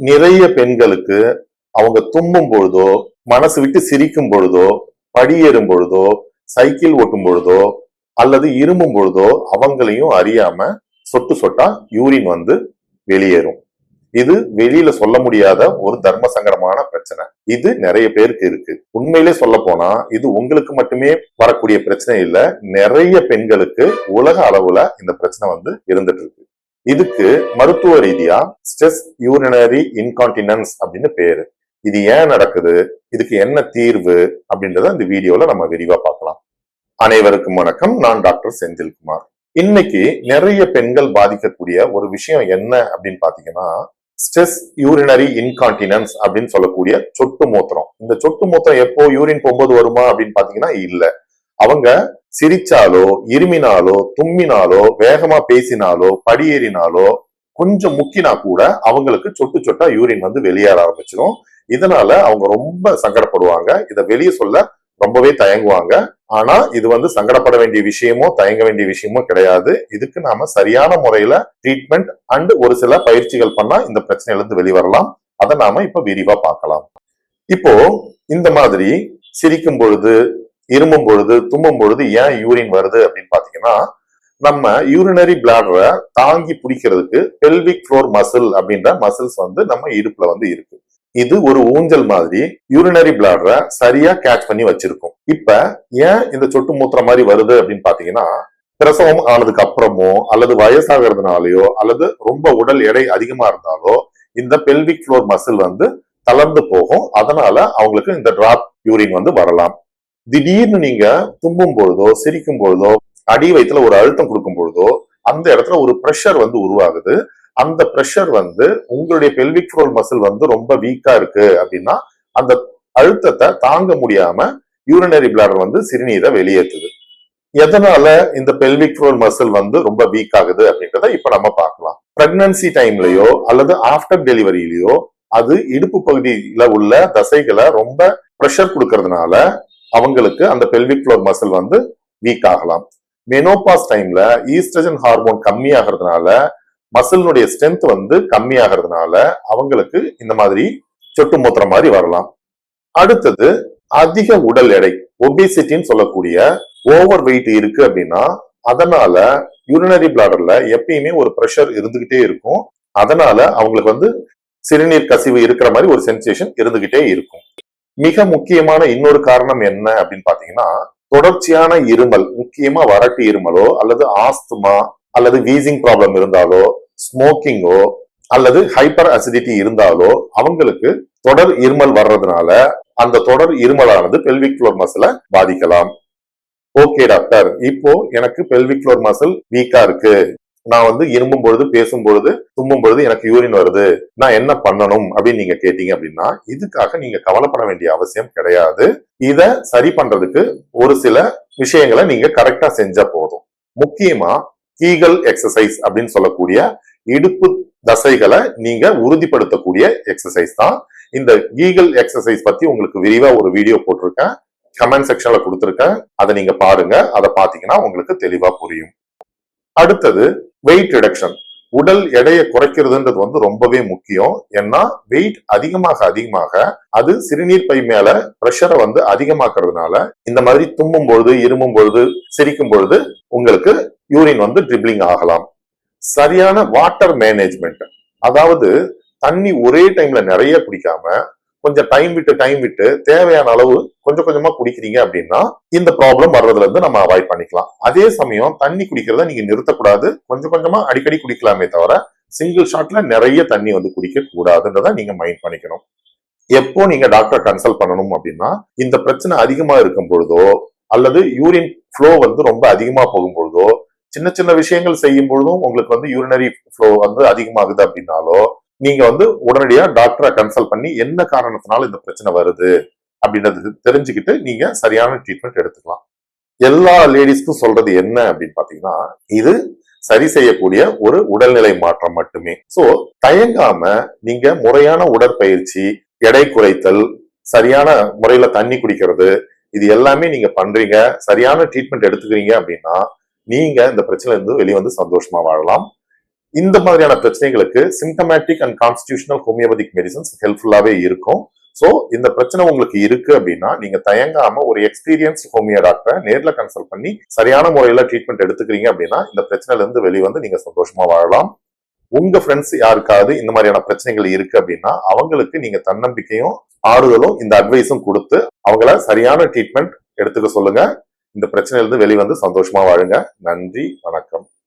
நிறைய பெண்களுக்கு அவங்க தும்மும் பொழுதோ மனசு விட்டு சிரிக்கும் பொழுதோ படியேறும் பொழுதோ சைக்கிள் ஓட்டும் பொழுதோ அல்லது இருமும் பொழுதோ அவங்களையும் அறியாம சொட்டு சொட்டா யூரின் வந்து வெளியேறும். இது வெளியில சொல்ல முடியாத ஒரு தர்ம சங்கடமான பிரச்சனை. இது நிறைய பேருக்கு இருக்கு. உண்மையிலே சொல்ல போனா இது உங்களுக்கு மட்டுமே வரக்கூடிய பிரச்சனை இல்ல நிறைய பெண்களுக்கு உலக அளவுல இந்த பிரச்சனை வந்து இருந்துட்டு இருக்கு. இதுக்கு மருத்துவ ரீதியா ஸ்ட்ரெஸ் யூரினரி இன்கான்டினன்ஸ் அப்படின்னு பேரு. இது ஏன் நடக்குது? இதுக்கு என்ன தீர்வு? அப்படின்றத இந்த வீடியோல நம்ம விரிவா பார்க்கலாம். அனைவருக்கும் வணக்கம். நான் டாக்டர் செந்தில்குமார். இன்னைக்கு நிறைய பெண்கள் பாதிக்கக்கூடிய ஒரு விஷயம் என்ன அப்படின்னு பாத்தீங்கன்னா ஸ்ட்ரெஸ் யூரினரி இன்கான்டினன்ஸ் அப்படின்னு சொல்லக்கூடிய சொட்டு மூத்திரம். இந்த சொட்டு மூத்திரம் எப்போ யூரின் போகும்போது வருமா அப்படின்னு பாத்தீங்கன்னா இல்ல. அவங்க சிரிச்சாலோ இருமினாலோ தும்மினாலோ வேகமா பேசினாலோ படியேறினாலோ கொஞ்சம் முக்கினா கூட அவங்களுக்கு சொட்டு சொட்டா யூரின் வந்து வெளியேற ஆரம்பிச்சிடும் இதனால அவங்க ரொம்ப சங்கடப்படுவாங்க. இதை வெளியே சொல்ல ரொம்பவே தயங்குவாங்க. ஆனா இது வந்து சங்கடப்பட வேண்டிய விஷயமோ தயங்க வேண்டிய விஷயமோ கிடையாது. இதுக்கு நாம சரியான முறையில ட்ரீட்மெண்ட் அண்ட் ஒரு சில பயிற்சிகள் பண்ணா இந்த பிரச்சனையில இருந்து வெளிவரலாம். அதை நாம இப்ப விரிவா பார்க்கலாம். இப்போ இந்த மாதிரி சிரிக்கும் பொழுது இருமும் பொழுது தும்மும் பொழுது ஏன் யூரின் வருது அப்படின்னு பாத்தீங்கன்னா நம்ம யூரினரி பிளாடரை தாங்கி பிடிக்கிறதுக்கு பெல்விக் ஃப்ளோர் மசில் அப்படின்ற மசில்ஸ் வந்து நம்ம இடுப்புல வந்து இருக்கு. இது ஒரு ஊஞ்சல் மாதிரி யூரினரி பிளாடரை சரியா கேட்ச் பண்ணி வச்சிருக்கும். இப்ப ஏன் இந்த சொட்டு மூத்திர மாதிரி வருது அப்படின்னு பாத்தீங்கன்னா பிரசவம் ஆனதுக்கு அப்புறமோ அல்லது வயசாகிறதுனாலயோ அல்லது ரொம்ப உடல் எடை அதிகமா இருந்தாலோ இந்த பெல்விக் ஃப்ளோர் மசில் வந்து தளர்ந்து போகும். அதனால அவங்களுக்கு இந்த டிராப் யூரின் வந்து வரலாம். திடீர்னு நீங்க தும்பும் பொழுதோ சிரிக்கும் பொழுதோ அடி வயிற்றுல ஒரு அழுத்தம் கொடுக்கும் பொழுதோ அந்த இடத்துல ஒரு ப்ரெஷர் வந்து உருவாகுது. அந்த ப்ரெஷர் வந்து உங்களுடைய பெல்விக் ஃப்ளோர் மசில் வந்து ரொம்ப வீக்கா இருக்கு அப்படின்னா அந்த அழுத்தத்தை தாங்க முடியாம யூரினரி பிளாடர் வந்து சிறுநீரை வெளியேற்றுது. எதனால இந்த பெல்விக் ஃப்ளோர் மசில் வந்து ரொம்ப வீக் ஆகுது அப்படின்றத இப்ப நம்ம பார்க்கலாம். பிரெக்னன்சி டைம்லயோ அல்லது ஆஃப்டர் டெலிவரியிலயோ அது இடுப்பு பகுதியில உள்ள தசைகளை ரொம்ப ப்ரெஷர் கொடுக்கறதுனால அவங்களுக்கு அந்த பெல்விக் ஃப்ளோர் மசில் வந்து வீக் ஆகலாம். மெனோபாஸ் டைம்ல ஈஸ்ட்ரஜன் ஹார்மோன் கம்மி ஆகிறதுனால மசிலினுடைய ஸ்ட்ரென்த் வந்து கம்மி ஆகிறதுனால அவங்களுக்கு இந்த மாதிரி சொட்டு மூத்திர மாதிரி வரலாம். அடுத்தது அதிக உடல் எடை ஒபிசிட்டின்னு சொல்லக்கூடிய ஓவர் வெயிட் இருக்கு அப்படின்னா அதனால யூரினரி பிளாடர்ல எப்பயுமே ஒரு ப்ரெஷர் இருந்துகிட்டே இருக்கும். அதனால அவங்களுக்கு வந்து சிறுநீர் கசிவு இருக்கிற மாதிரி ஒரு சென்சேஷன் இருந்துகிட்டே இருக்கும். மிக முக்கியமான இன்னொரு காரணம் என்ன அப்படின்னு பாத்தீங்கன்னா தொடர்ச்சியான இருமல் முக்கியமா வறட்டு இருமலோ அல்லது ஆஸ்துமா அல்லது வீசிங் ப்ராப்ளம் இருந்தாலோ ஸ்மோக்கிங்கோ அல்லது ஹைப்பர் அசிடிட்டி இருந்தாலோ அவங்களுக்கு தொடர் இருமல் வர்றதுனால அந்த தொடர் இருமலானது பெல்விக் ஃப்ளோர் மசில பாதிக்கலாம். ஓகே டாக்டர் இப்போ எனக்கு பெல்விக் ஃப்ளோர் மசில் வீக்கா இருக்கு. நான் வந்து இரும்பும் பொழுது பேசும் பொழுது தும்பும் பொழுது எனக்கு யூரின் வருது. நான் என்ன பண்ணணும் அப்படின்னு நீங்க கேட்டீங்க அப்படின்னா இதுக்காக நீங்க கவலைப்பட வேண்டிய அவசியம் கிடையாது. இத சரி பண்றதுக்கு ஒரு சில விஷயங்களை நீங்க கரெக்டா செஞ்சா போதும். முக்கியமா கீகல் எக்ஸசைஸ் அப்படின்னு சொல்லக்கூடிய இடுப்பு தசைகளை நீங்க உறுதிப்படுத்தக்கூடிய எக்ஸசைஸ் தான். இந்த கீகல் எக்ஸசைஸ் பத்தி உங்களுக்கு விரிவா ஒரு வீடியோ போட்டிருக்கேன். கமெண்ட் செக்ஷன்ல கொடுத்துருக்கேன். அதை நீங்க பாருங்க. அதை பாத்தீங்கன்னா உங்களுக்கு தெளிவா புரியும். அடுத்தது வெயிட் ரிடக்ஷன் உடல் எடையை குறைக்கிறதுன்றது வந்து ரொம்பவே முக்கியம். ஏன்னா வெயிட் அதிகமாக அதிகமாக அது சிறுநீர் பை மேல ப்ரெஷரை வந்து அதிகமாக்குறதுனால இந்த மாதிரி தும்மும் பொழுது இருமும் பொழுது சிரிக்கும் பொழுது உங்களுக்கு யூரின் வந்து ட்ரிப்ளிங் ஆகலாம். சரியான வாட்டர் மேனேஜ்மெண்ட் அதாவது தண்ணி ஒரே டைம்ல நிறைய குடிக்காம கொஞ்சம் டைம் விட்டு டைம் விட்டு தேவையான அளவு கொஞ்சம் கொஞ்சமா குடிக்கிறீங்க அப்படின்னா இந்த ப்ராப்ளம் வர்றதுல இருந்து நம்ம அவாய்ட் பண்ணிக்கலாம். அதே சமயம் தண்ணி குடிக்கிறத நீங்க நிறுத்தக்கூடாது. கொஞ்சம் கொஞ்சமா அடிக்கடி குடிக்கலாமே தவிர சிங்கிள் ஷாட்ல நிறைய தண்ணி வந்து குடிக்க கூடாதுன்றத நீங்க மைண்ட் பண்ணிக்கணும். எப்போ நீங்க டாக்டர் கன்சல்ட் பண்ணணும் அப்படின்னா இந்த பிரச்சனை அதிகமா இருக்கும் பொழுதோ அல்லது யூரின் ஃப்ளோ வந்து ரொம்ப அதிகமா போகும் பொழுதோ சின்ன சின்ன விஷயங்கள் செய்யும் பொழுதும் உங்களுக்கு வந்து யூரினரி ஃப்ளோ வந்து அதிகமாகுது அப்படின்னாலோ நீங்க வந்து உடனடியா டாக்டரை கன்சல்ட் பண்ணி என்ன காரணத்தினால இந்த பிரச்சனை வருது அப்படின்றது தெரிஞ்சுக்கிட்டு நீங்க சரியான ட்ரீட்மெண்ட் எடுத்துக்கலாம். எல்லா லேடிஸ்க்கும் சொல்றது என்ன அப்படின்னு பாத்தீங்கன்னா இது சரி செய்யக்கூடிய ஒரு உடல்நிலை மாற்றம் மட்டுமே. சோ தயங்காம நீங்க முறையான உடற்பயிற்சி எடை குறைத்தல் சரியான முறையில தண்ணி குடிக்கிறது இது எல்லாமே நீங்க பண்றீங்க சரியான ட்ரீட்மெண்ட் எடுத்துக்கிறீங்க அப்படின்னா நீங்க இந்த பிரச்சனைல இருந்து வெளியே வந்து சந்தோஷமா வாழலாம். இந்த மாதிரியான பிரச்சனைகளுக்கு symptomatic and constitutional homeopathic medicines ஹெல்ப்ஃபுல்லாவே இருக்கும். ஸோ இந்த பிரச்சனை உங்களுக்கு இருக்கு அப்படின்னா நீங்க தயங்காம ஒரு எக்ஸ்பீரியன்ஸ் ஹோமியோ டாக்டரை நேர்ல கன்சல்ட் பண்ணி சரியான முறையில ட்ரீட்மெண்ட் எடுத்துக்கிறீங்க அப்படின்னா இந்த பிரச்சனையில இருந்து வெளிவந்து நீங்க சந்தோஷமா வாழலாம். உங்க ஃப்ரெண்ட்ஸ் யாருக்காவது இந்த மாதிரியான பிரச்சனைகள் இருக்கு அப்படின்னா அவங்களுக்கு நீங்க தன்னம்பிக்கையும் ஆறுதலும் இந்த அட்வைஸும் கொடுத்து அவங்கள சரியான ட்ரீட்மெண்ட் எடுத்துக்க சொல்லுங்க. இந்த பிரச்சனையிலிருந்து வெளிவந்து சந்தோஷமா வாழுங்க. நன்றி வணக்கம்.